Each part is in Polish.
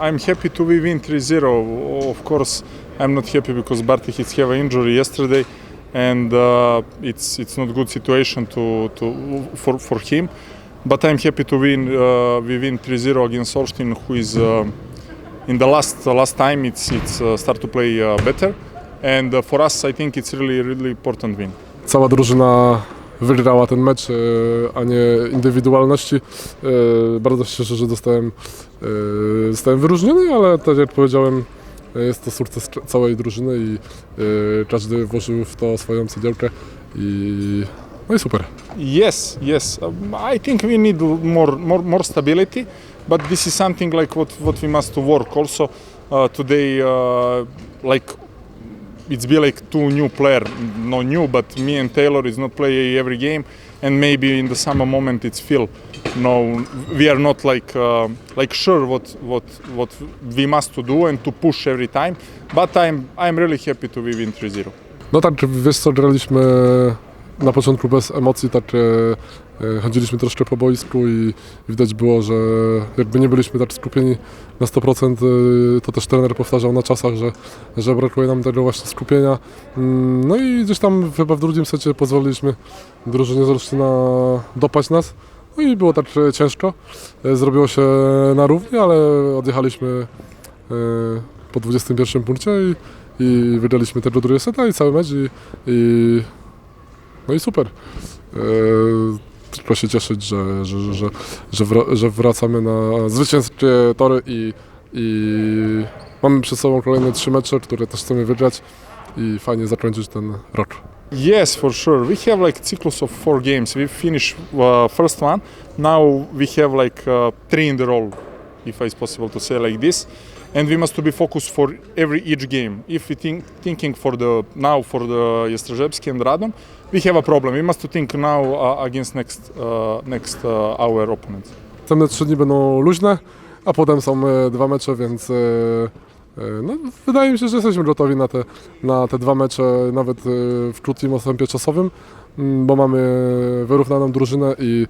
I'm happy to win 3-0. Of course, I'm not happy because Bartek has have an injury yesterday, and uh, it's it's not good situation to, to for for him. But I'm happy to win. Uh, we win 3-0 against Olsztyn, who is uh, in the last last time it's it's uh, start to play uh, better, and uh, for us I think it's really really important win. Cała drużyna wygrała ten mecz, e, a nie indywidualności. E, Bardzo się cieszę, że dostałem, e, zostałem wyróżniony, ale tak jak powiedziałem, jest to sukces całej drużyny i każdy włożył w to swoją cegiełkę i no i super. Yes, yes. Um, I think we need more, more, more stability, but this is something like what, what we must work. Also, uh, today, uh, like it's be like two new player, no new, but me and Taylor is not play every game, and maybe in the summer moment it's feel. No, we are not like uh, like sure what what what we must to do and to push every time. But I'm I'm really happy to be win 3-0. No tak, wiesz co, graliśmy na początku bez emocji, tak e, e, chodziliśmy troszkę po boisku i widać było, że jakby nie byliśmy tak skupieni na 100%, e, to też trener powtarzał na czasach, że, że brakuje nam tego właśnie skupienia. Mm, No i gdzieś tam chyba w drugim secie pozwoliliśmy drużynie z Olsztyna dopaść nas. No i było tak e, ciężko. E, Zrobiło się na równi, ale odjechaliśmy e, po 21 punkcie i, i wygraliśmy tego drugiego seta i cały mecz i, i no i super. E, tylko się cieszyć, że, że, że, że, że, wra- że wracamy na zwycięskie tory i, i mamy przed sobą kolejne trzy mecze, które też chcemy wygrać i fajnie zakończyć ten rok. Yes, for sure. We have like cycles of four games. We finished uh, first one. Now we have like uh, three in the row, if it's possible to say like this. And we must to be focused for every each game. If we think thinking for the now for the Jastrzębski and Radom, we have a problem. We must to think now uh, against next uh, next uh, our opponents. Następne trzy dni będą luźne, a potem są e, dwa mecze, więc e, no, wydaje mi się, że jesteśmy gotowi na te, na te dwa mecze, nawet e, w krótkim odstępie czasowym, m, bo mamy wyrównaną drużynę i,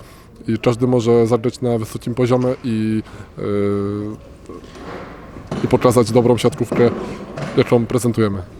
i każdy może zagrać na wysokim poziomie i, e, i pokazać dobrą siatkówkę, jaką prezentujemy.